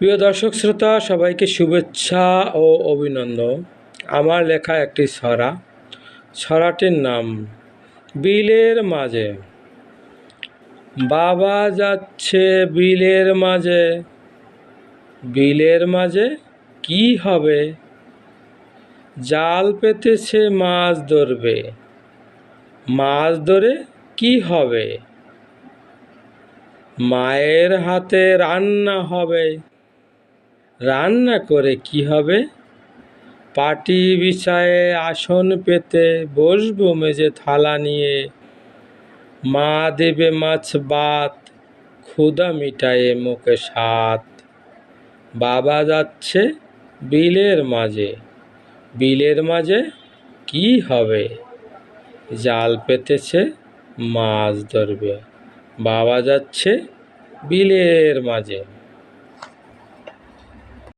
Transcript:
প্রিয় দর্শক শ্রোতা, সবাইকে শুভেচ্ছা ও অভিনন্দন। আমার লেখা একটি ছড়া। ছড়াটির নাম, বিলের মাঝে। বাবা যাচ্ছে বিলের মাঝে। বিলের মাঝে কি হবে? জাল পেতেছে মাছ ধরবে। মাছ ধরে কি হবে? মায়ের হাতে রান্না হবে। রান্না করে কি হবে? পাটি বিছায়ে আসন পেতে বসবো মেজে থালা নিয়ে। মা দেবে মাছ বাত ক্ষুদা মিটায়ে মুখে সাত বাবা যাচ্ছে বিলের মাঝে। বিলের মাঝে কি হবে? জাল পেতেছে, মাছ ধরবে। বাবা যাচ্ছে বিলের মাঝে।